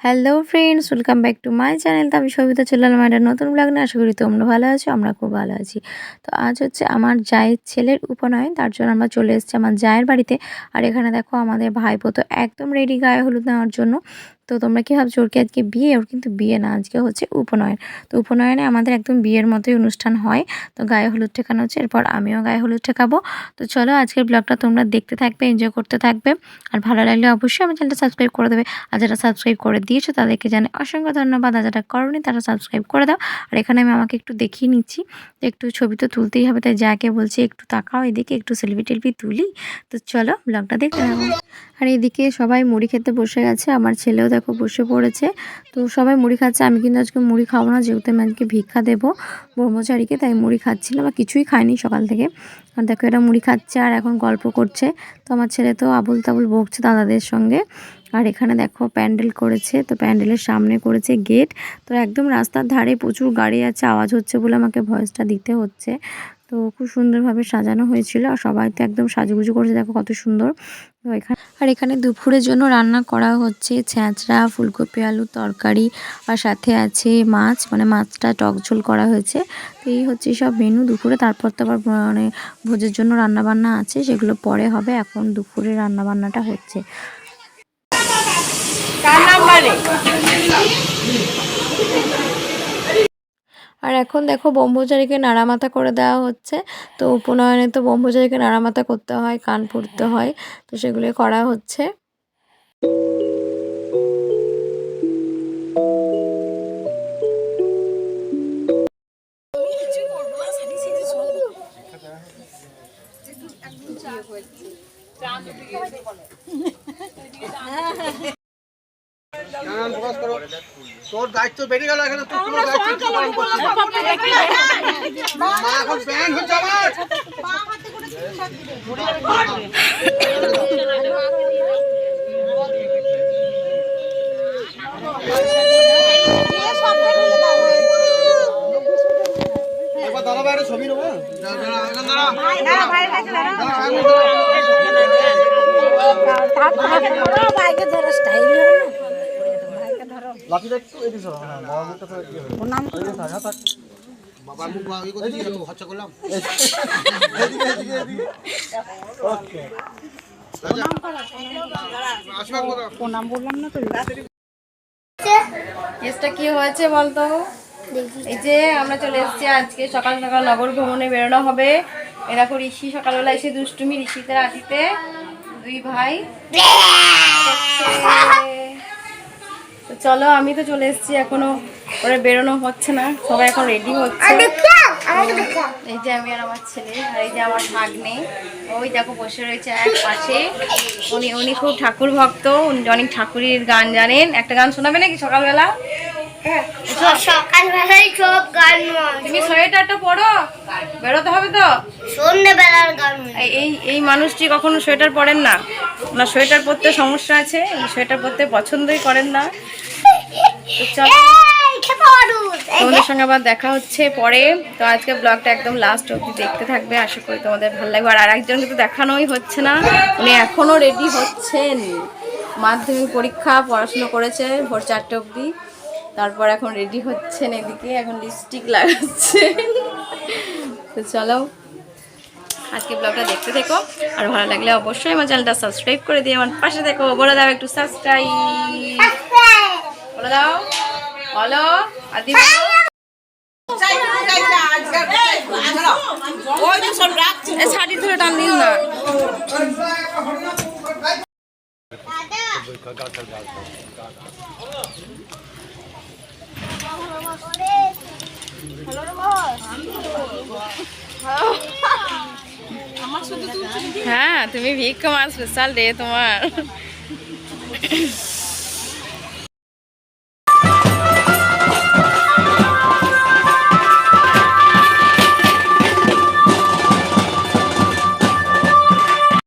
Hello friends welcome back to my channel তো আমি সবিতা চলে এলাম একটা নতুন ব্লগ নিয়ে। আশা করি তোমরা ভালো আছো, আমরা খুব ভালো আছি। তো আজ হচ্ছে আমার জায়ের ছেলের উপনয়ন, তার জন্য আমরা চলে এসেছি আমার জায়ের বাড়িতে। আর এখানে দেখো আমাদের ভাইপো তো একদম রেডি গায়ে হলুদ নেওয়ার জন্য। তো তোমরা কি ভাবছ? ওর কি আজকে বিয়ে? ওর কিন্তু বিয়ে না, আজকে হচ্ছে উপনয়ন। তো উপনয়নে আমাদের একদম বিয়ের মতোই অনুষ্ঠান হয়। তো গায়ে হলুদ ঠেকানো হচ্ছে, এরপর আমিও গায়ে হলুদ ঠেকাবো। তো চলো আজকের ব্লগটা তোমরা দেখতে থাকবে এনজয় করতে থাকবে। আর ভালো লাগলে অবশ্যই আমার চ্যানেলটা সাবস্ক্রাইব করে দেবে। আর যারা সাবস্ক্রাইব করে দিয়েছ, তাদেরকে জানে অসংখ্য ধন্যবাদ। আর যারা করনি, তারা সাবস্ক্রাইব করে দাও। আর এখানে আমি আমাকে একটু দেখিয়ে নিচ্ছি একটু ছবি তো তুলতেই হবে। তাই যাকে বলছি, একটু তাকাও এদিকে, একটু সেলফি টেলফি তুলি। তো চলো ব্লগটা দেখতে থাকো। আর এদিকে সবাই মুড়ি খেতে বসে গেছে। আমার ছেলেও দেখো বসে পড়েছে। তো সবাই মুড়ি খাচ্ছে, আমি কিন্তু আজকে মুড়ি খাব না, যেহেতু আমি আজকে ভিক্ষা দেবো ব্রহ্মচারীকে, তাই মুড়ি খাচ্ছিলাম আর কিছুই খাইনি সকাল থেকে। আর দেখো এটা মুড়ি খাচ্ছে আর এখন গল্প করছে। তো আমার ছেলে তো আবুল তাবুল বকছে দাদাদের সঙ্গে। আর এখানে দেখো প্যান্ডেল করেছে, তো প্যান্ডেলের সামনে করেছে গেট। তো একদম রাস্তার ধারে প্রচুর গাড়ি আছে, আওয়াজ হচ্ছে বলে আমাকে ভয়েসটা দিতে হচ্ছে। তো খুব সুন্দরভাবে সাজানো হয়েছিল, আর সবাই তো একদম সাজুগুজু করেছে, দেখো কত সুন্দর। তো এখানে আর এখানে দুপুরের জন্য রান্না করা হচ্ছে ছ্যাঁচড়া ফুলকপি, আলু তরকারি আর সাথে আছে মাছ মানে মাছটা টক ঝোল করা হয়েছে। তো এই হচ্ছে সব মেনু দুপুরে। তারপর তো আবার মানে ভোজের জন্য রান্নাবান্না আছে, সেগুলো পরে হবে। এখন দুপুরে রান্নাবান্নাটা হচ্ছে। কার নাম্বারে আর এখন দেখো ব্রহ্মচারীকে নাড়ামাথা করে দেওয়া হচ্ছে। তো উপনয়নে তো ব্রহ্মচারীকে নাড়ামাথা করতে হয়, কান পড়তে হয়, তো সেগুলো করা হচ্ছে। প্রকাশ করো তোর দায়িত্ব বেড়ে গেল এখানে তুই কোনো দায়িত্ব পালন করছিস। মা এখন প্যান হচ্ছে আমার। একবার দাঁড়া বাইরে ছবি নেব। লাঠিটা একটু এদিকে সরো, হ্যাঁ, বাবা মুখটা তো এদিকে হবে। এদিকে থাক, থাক। বাবার মুখ বা- করতে গিয়ে খরচা করলাম। এদিকে, এদিকে, এদিকে। Okay. আশীর্বাদ করো। কেসটা কি হয়েছে বলতো এই যে আমরা চলে এসেছি আজকে সকাল সকাল নগর ভ্রমণে বেরোনো হবে এরা এরকম ঋষি সকালবেলা এসে দুষ্টুমি ঋষিতে রাতিতে দুই ভাই তো চলো আমি তো চলে এসেছি এখনও। ওরা বেরোনো হচ্ছে না সবাই এখন রেডি হচ্ছে। এই যে আমি আর আমার ছেলে আর এই যে আমার ভাগ্নে। ওই দেখো বসে রয়েছে এক পাশে। উনি উনি খুব ঠাকুর ভক্ত উনি অনেক ঠাকুরের গান জানেন। একটা গান শোনাবে নাকি সকালবেলা? তুমি সোয়েটারটা পরো? বেরোতে হবে তো? এই- এই মানুষটি কখনো সোয়েটার পরেন না। সোয়েটার পরতে সমস্যা আছে সোয়েটার পরতে পছন্দই করেন না। সঙ্গে আবার দেখা হচ্ছে পরে। তো আজকে ব্লগটা একদম লাস্ট অবধি দেখতে থাকবে। আশা করি তোমাদের ভালো লাগবে। আর আরেকজনকে তো দেখানোই হচ্ছে না। উনি এখনও রেডি হচ্ছেন। মাধ্যমিক পরীক্ষা, পড়াশুনো করেছে ভোর চারটে অবধি। তারপর এখন রেডি হচ্ছেন এদিকে, এখন লিপস্টিক লাগাচ্ছে। তো চলো, আজকে ব্লগটা দেখতে থেকো। আর ভালো লাগলে অবশ্যই আমার চ্যানেলটা সাবস্ক্রাইব করে দিয়ে আমার পাশে দেখো বলে দাও একটু সাবস্ক্রাইব বলে দাও। বলো। আদি শাড়ি ধরে টান দিন না। হ্যাঁ তুমি ভিক্ষা মাছ স্পেশাল ডে তোমার।